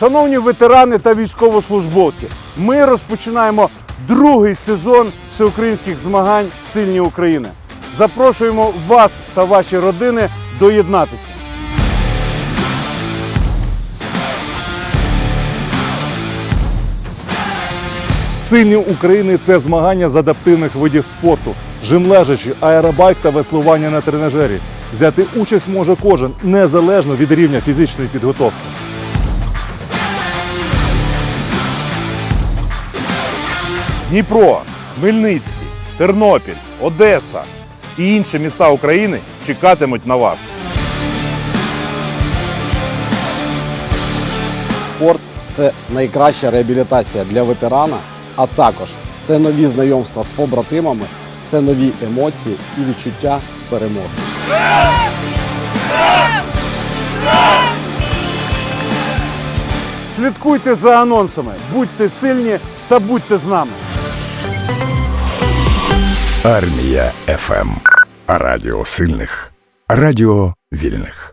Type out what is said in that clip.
Шановні ветерани та військовослужбовці, ми розпочинаємо другий сезон всеукраїнських змагань Сильні України. Запрошуємо вас та ваші родини доєднатися. Сильні України це змагання з адаптивних видів спорту, жим-лежачі, аеробайк та веслування на тренажері. Взяти участь може кожен незалежно від рівня фізичної підготовки. Дніпро, Хмельницький, Тернопіль, Одеса і інші міста України чекатимуть на вас. Спорт це найкраща реабілітація для ветерана, а також це нові знайомства з побратимами, це нові емоції і відчуття перемоги. Слідкуйте за анонсами, будьте сильні та будьте з нами. Армія ФМ. Радіо сильних. Радіо вільних.